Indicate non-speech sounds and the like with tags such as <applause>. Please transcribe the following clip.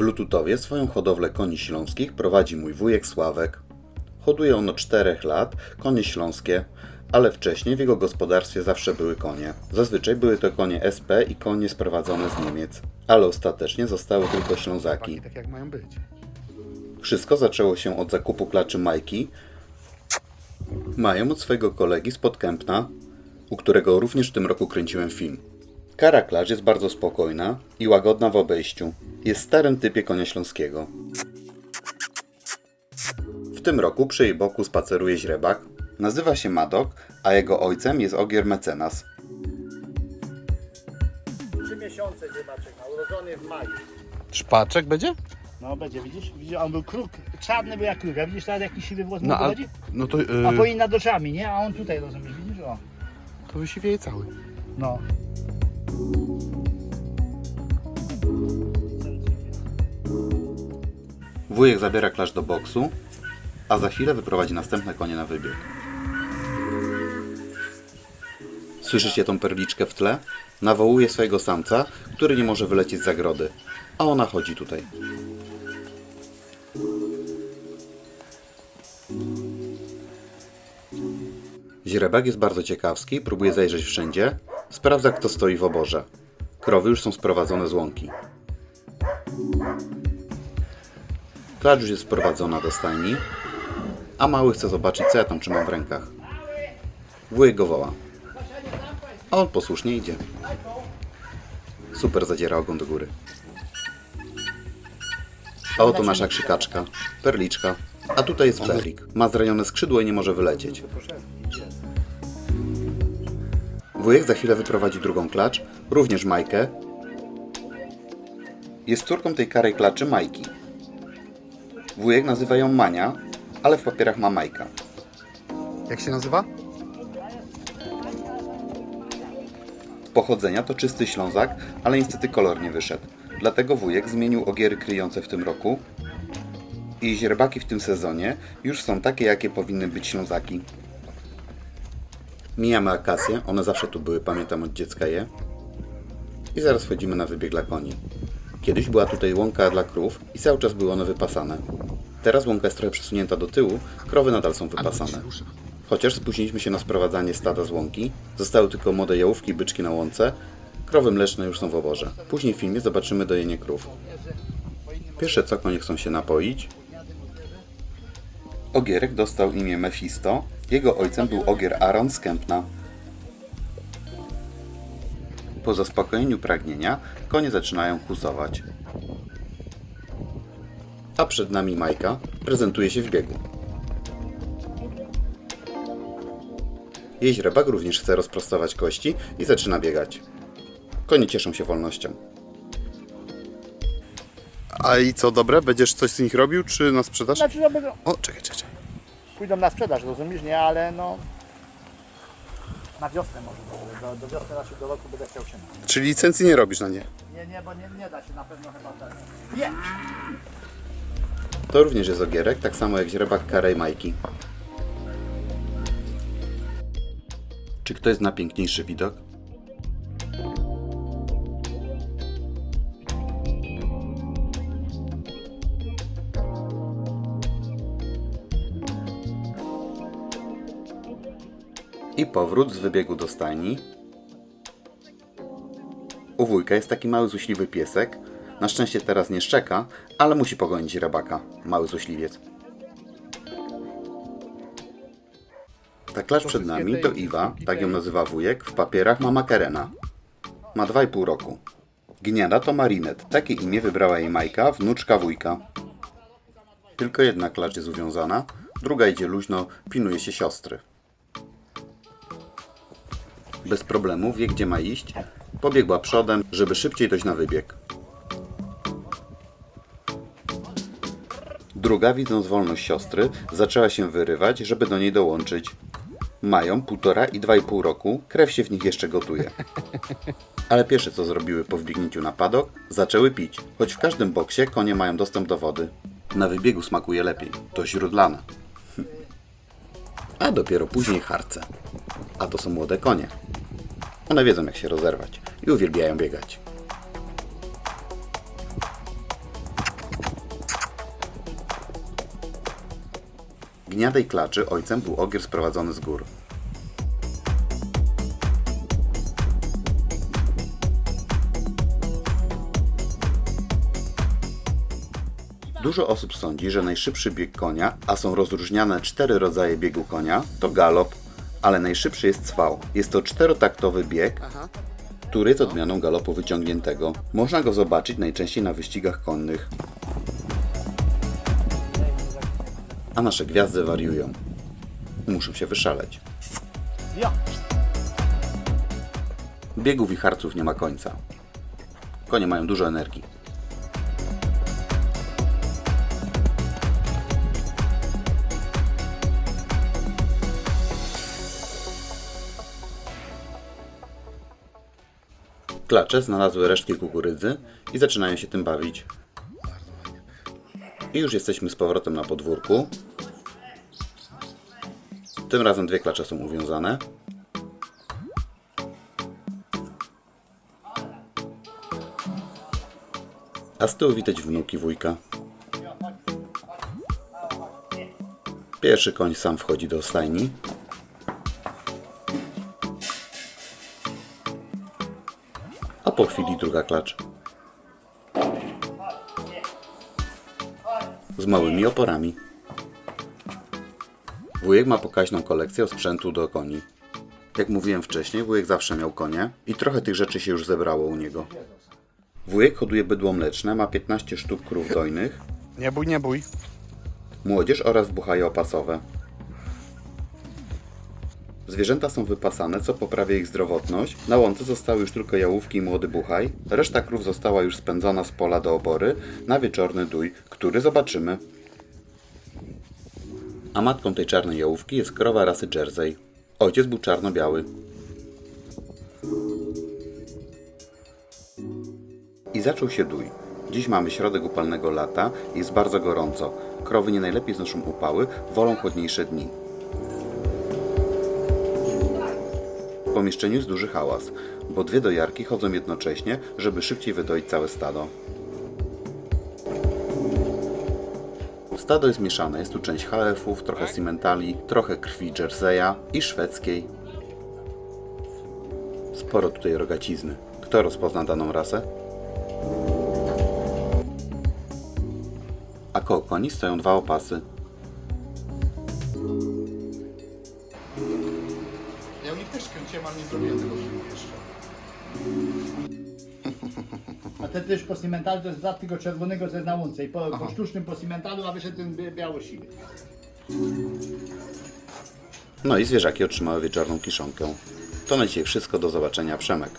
W Lututowie swoją hodowlę koni śląskich prowadzi mój wujek Sławek. Hoduje on od 4 lat konie śląskie, ale wcześniej w jego gospodarstwie zawsze były konie. Zazwyczaj były to konie SP i konie sprowadzone z Niemiec, ale ostatecznie zostały tylko Ślązaki. Tak jak mają być. Wszystko zaczęło się od zakupu klaczy Majki. Mają od swojego kolegi spod Kępna, u którego również w tym roku kręciłem film. Kara klacz jest bardzo spokojna i łagodna w obejściu. Jest starym typie konia śląskiego. W tym roku przy jej boku spaceruje źrebak. Nazywa się Madok, a jego ojcem jest Ogier Mecenas. Trzy miesiące dziebaczek, a urodzony w maju. Szpaczek będzie? No będzie, widzisz? widzisz? On był kruk, czarny był jak kruk, a widzisz teraz jaki siwy włos mu No, a, wychodzi? no to, A yy, powinien nad oczami, nie? A on tutaj, rozumiesz, widzisz? O. to wysiwieje cały. No. Wujek zabiera klacz do boksu, a za chwilę wyprowadzi następne konie na wybieg. Słyszycie tą perliczkę w tle? Nawołuje swojego samca, który nie może wylecieć z zagrody, a ona chodzi tutaj. Źrebak jest bardzo ciekawski, próbuje zajrzeć wszędzie, sprawdza kto stoi w oborze. Krowy już są sprowadzone z łąki. Klacz już jest sprowadzona do stajni, a mały chce zobaczyć, co ja tam trzymam w rękach. Wujek go woła. A on posłusznie idzie. Super zadziera ogon do góry. A oto nasza krzykaczka, perliczka. A tutaj jest perlik. Ma zranione skrzydło i nie może wylecieć. Wujek za chwilę wyprowadzi drugą klacz, również Majkę. Jest córką tej karej klaczy Majki. Wujek nazywa ją Mania, ale w papierach ma Majka. Jak się nazywa? Pochodzenia to czysty Ślązak, ale niestety kolor nie wyszedł. Dlatego wujek zmienił ogiery kryjące w tym roku i źrebaki w tym sezonie już są takie, jakie powinny być Ślązaki. Mijamy akacje, one zawsze tu były, pamiętam od dziecka je. I zaraz wchodzimy na wybieg dla koni. Kiedyś była tutaj łąka dla krów i cały czas były one wypasane. Teraz łąka jest trochę przesunięta do tyłu, krowy nadal są wypasane. Chociaż spóźniliśmy się na sprowadzanie stada z łąki, zostały tylko młode jałówki i byczki na łące, krowy mleczne już są w oborze. Później w filmie zobaczymy dojenie krów. Pierwsze co konie chcą się napoić. Ogierek dostał imię Mefisto, jego ojcem był Ogier Aaron z Kępna. Po zaspokojeniu pragnienia konie zaczynają kusować. A przed nami Majka prezentuje się w biegu. Jej źrebak również chce rozprostować kości i zaczyna biegać. Konie cieszą się wolnością. A i co, dobre? Będziesz coś z nich robił, czy na sprzedaż? Znaczy, żeby. O, czekaj, czekaj. czekaj. Pójdą na sprzedaż, rozumiesz, nie? Ale no... Na wiosnę może, do, do wiosny raczej do roku będę chciał się na. Czyli licencji nie robisz na nie? Nie, nie, bo nie, nie da się na pewno chyba tak. Nie! To również jest ogierek, tak samo jak źrebak Karej Majki. Czy ktoś zna piękniejszy widok? I powrót z wybiegu do stajni. U wujka jest taki mały złośliwy piesek. Na szczęście teraz nie szczeka, ale musi pogonić rybaka. Mały złośliwiec. Ta klacz przed nami to Iwa, tak ją nazywa wujek, w papierach ma Makarena. Ma 2,5 roku. Gniada to Marinet, takie imię wybrała jej Majka, wnuczka wujka. Tylko jedna klacz jest uwiązana, druga idzie luźno, pilnuje się siostry. Bez problemu wie gdzie ma iść, pobiegła przodem, żeby szybciej dojść na wybieg. Druga, widząc wolność siostry, zaczęła się wyrywać, żeby do niej dołączyć. Mają półtora i dwa i pół roku, krew się w nich jeszcze gotuje. <laughs> Ale pierwsze co zrobiły po wbiegnięciu na padok, zaczęły pić, choć w każdym boksie konie mają dostęp do wody. Na wybiegu smakuje lepiej, to źródlane. <laughs> A dopiero później harce. A to są młode konie. One wiedzą jak się rozerwać i uwielbiają biegać. Gniadej klaczy ojcem był ogier sprowadzony z gór. Dużo osób sądzi, że najszybszy bieg konia, a są rozróżniane cztery rodzaje biegu konia, to galop, ale najszybszy jest cwał. Jest to czterotaktowy bieg, który jest odmianą galopu wyciągniętego. Można go zobaczyć najczęściej na wyścigach konnych. A nasze gwiazdy wariują. Muszą się wyszaleć. Biegów i harców nie ma końca. Konie mają dużo energii. Klacze znalazły resztki kukurydzy i zaczynają się tym bawić. I już jesteśmy z powrotem na podwórku. Tym razem dwie klacze są uwiązane. A z tyłu widać wnuki wujka. Pierwszy koń sam wchodzi do stajni. A po chwili druga klacz. Z małymi oporami. Wujek ma pokaźną kolekcję sprzętu do koni. Jak mówiłem wcześniej, wujek zawsze miał konie i trochę tych rzeczy się już zebrało u niego. Wujek hoduje bydło mleczne, ma 15 sztuk krów dojnych, Nie bój, nie bój. młodzież oraz buchaje opasowe. Zwierzęta są wypasane, co poprawia ich zdrowotność. Na łące zostały już tylko jałówki i młody buchaj. Reszta krów została już spędzona z pola do obory na wieczorny dój, który zobaczymy. A matką tej czarnej jałówki jest krowa rasy Jersey. Ojciec był czarno-biały. I zaczął się dój. Dziś mamy środek upalnego lata, jest bardzo gorąco. Krowy nie najlepiej znoszą upały, wolą chłodniejsze dni. Pomieszczeniu jest duży hałas, bo dwie dojarki chodzą jednocześnie, żeby szybciej wydoić całe stado. Stado jest mieszane, jest tu część HF-ów, trochę Simmentali, trochę krwi Jerseya i szwedzkiej. Sporo tutaj rogacizny. Kto rozpozna daną rasę? A koło koni stoją dwa opasy. A ten też po cimentalu to jest brat tego czerwonego, co jest na łące. I po, po sztucznym po cimentalu, a wyszedł ten bi- biały siwy. No i zwierzaki otrzymały wieczorną kiszonkę. To na dzisiaj wszystko, do zobaczenia, Przemek.